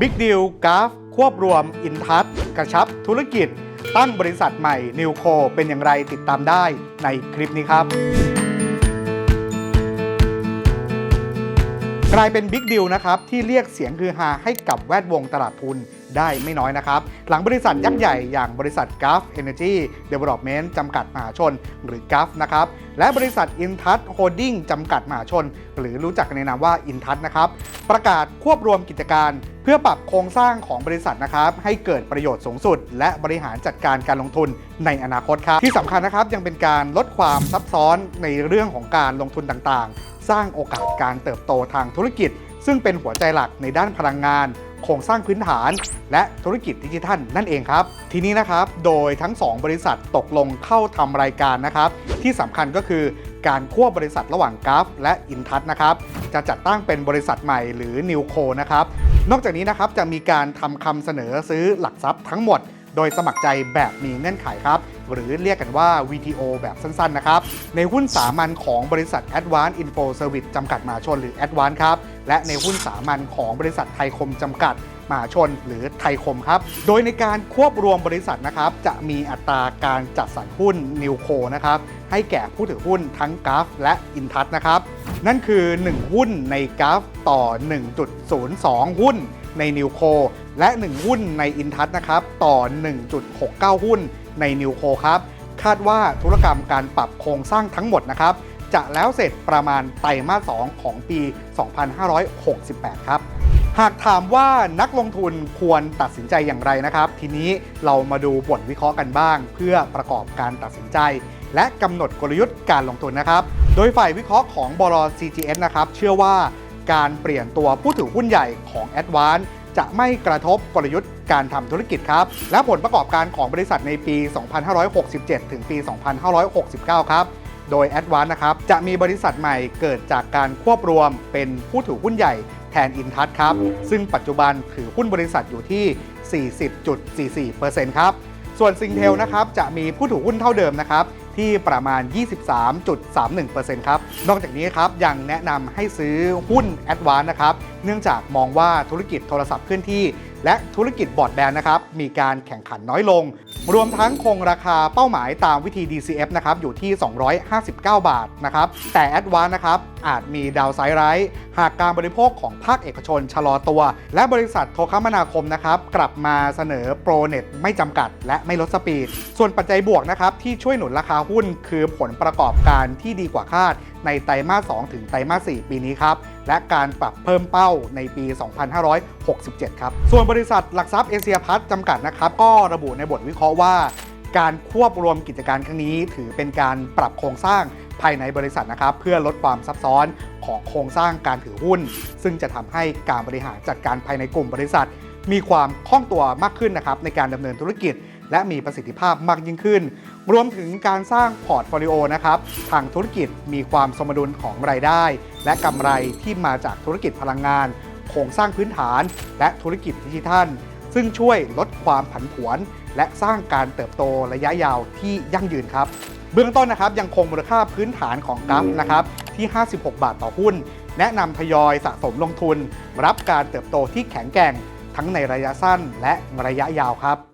บิ๊กดีลกราฟควบรวม อินทัศกระชับธุรกิจ ตั้งบริษัทใหม่นิวโคเป็นอย่างไรติดตามได้ในคลิปนี้ครับ กลายเป็นบิ๊กดิวนะครับ ที่เรียกเสียงคือฮาให้กับแวดวงตลาดทุน ได้ไม่น้อยนะครับ หลังบริษัทยักษ์ใหญ่อย่างบริษัท g u f Energy Development จำกัดมหาชน หรือ g u f นะครับ และบริษัท Intouch Holding จำกัดมหาชน หรือรู้จักกันในนามว่า Intouch นะครับ ประกาศควบรวมกิจการเพื่อปรับโครงสร้างของบริษัทนะครับ ให้เกิดประโยชน์สูงสุด และบริหารจัดการการลงทุนในอนาคตครับ ที่สำคัญนะครับยังเป็นการลดความซับซ้อนในเรื่องของการลงทุนต่างๆ สร้างโอกาสการเติบโตทางธุรกิจ ซึ่งเป็นหัวใจหลักในด้านพลังงาน โครงสร้างพื้นฐาน และธุรกิจดิจิทัลนั่นเองครับ ทีนี้นะครับโดยทั้ง 2 บริษัทตกลงเข้าทำรายการนะครับ ที่สำคัญก็คือการควบบริษัทระหว่างกราฟและอินทัศนะครับจะจัดตั้งเป็นบริษัทใหม่หรือนิวโคนะครับนอกจากนี้นะครับจะมีการทำคำเสนอซื้อหลักทรัพย์ทั้งหมด โดยสมัครใจแบบมีเงื่อนไขครับ หรือเรียกกันว่า VTO แบบสั้นๆ นะครับ ในหุ้นสามัญของบริษัท Advance Info Service จำกัดมหาชนหรือ Advance ครับ และในหุ้นสามัญของบริษัทไทยคมจำกัดมหาชนหรือไทยคมครับ โดยในการควบรวมบริษัทนะครับ จะมีอัตราการจัดสรรหุ้นนิวโคนะครับ ให้แก่ผู้ถือหุ้นทั้งกราฟและอินทัศนะครับ นั่นคือ 1 หุ้นในกราฟต่อ 1.02 หุ้น ในนิวโคและ 1 หุ้นในอินทัศนะครับ ต่อ 1.69 หุ้นในนิวโคครับ คาดว่าธุรกรรมการปรับโครงสร้างทั้งหมดนะครับ จะแล้วเสร็จประมาณไตรมาส 2 ของปี 2568 ครับหากถามว่านักลงทุนควรตัดสินใจอย่างไรนะครับ ทีนี้เรามาดูบทวิเคราะห์กันบ้าง เพื่อประกอบการตัดสินใจ และกำหนดกลยุทธ์การลงทุนนะครับ โดยฝ่ายวิเคราะห์ของบล CGS นะครับ เชื่อว่า การเปลี่ยนตัวผู้ถือหุ้นใหญ่ของ a d v a n c e จะไม่กระทบกลยุทธ์การทำธุรกิจครับ และผลประกอบการของบริษัทในปี 2567 ถึงปี 2569 ครับ โดย a d v a n c e นะครับจะมีบริษัทใหม่เกิดจากการควบรวมเป็นผู้ถือหุ้นใหญ่แทนอินทัศครับ ซึ่งปัจจุบันถือหุ้นบริษัทอยู่ที่ 40.44%ครับ ส่วนซิงเทลนะครับจะมีผู้ถือหุ้นเท่าเดิมนะครับ ที่ประมาณ 23.31%ครับ นอกจากนี้ครับยังแนะนำให้ซื้อหุ้น a d v a n c e นะครับ เนื่องจากมองว่าธุรกิจโทรศัพท์เคลื่อนที่ และธุรกิจบอร์ดแบนด์นะครับมีการแข่งขันน้อยลง รวมทั้งคงราคาเป้าหมายตามวิธี DCF นะครับอยู่ที่ 259 บาทนะครับแต่ a d v a n c e นะครับอาจมีดาวไซด์ไรท์หากการบริโภคของภาคเอกชนชะลอตัว และบริษัทโทรคมนาคมนะครับกลับมาเสนอโปรเน็ตไม่จำกัด และไม่ลดสปีด ส่วนปัจจัยบวกนะครับที่ช่วยหนุนราคาหุ้นคือผลประกอบการที่ดีกว่าคาด ในไตรมาส 2 ถึงไตรมาส 4 ปีนี้ครับ และการปรับเพิ่มเป้าในปี 2567 ครับ ส่วนบริษัทหลักทรัพย์เอเชียพัฒจำกัดนะครับ ก็ระบุในบทวิเคราะห์ว่า การควบรวมกิจการครั้งนี้ ถือเป็นการปรับโครงสร้างภายในบริษัทนะครับเพื่อลดความซับซ้อนของโครงสร้างการถือหุ้น ซึ่งจะทำให้การบริหารจัดการภายในกลุ่มบริษัท มีความคล่องตัวมากขึ้นนะครับในการดำเนินธุรกิจ และมีประสิทธิภาพมากยิ่งขึ้น รวมถึงการสร้างพอร์ตโฟลิโอนะครับทางธุรกิจมีความสมดุลของรายได้ และกำไรที่มาจากธุรกิจพลังงาน โครงสร้างพื้นฐาน และธุรกิจดิจิทัล ซึ่งช่วยลดความผันผวน และสร้างการเติบโตระยะยาวที่ยั่งยืนครับเบื้องต้นนะครับยังคงมูลค่าพื้นฐานของกราฟนะครับที่ 56 บาทต่อหุ้น แนะนำทยอยสะสมลงทุน รับการเติบโตที่แข็งแกร่งทั้งในระยะสั้นและระยะยาวครับ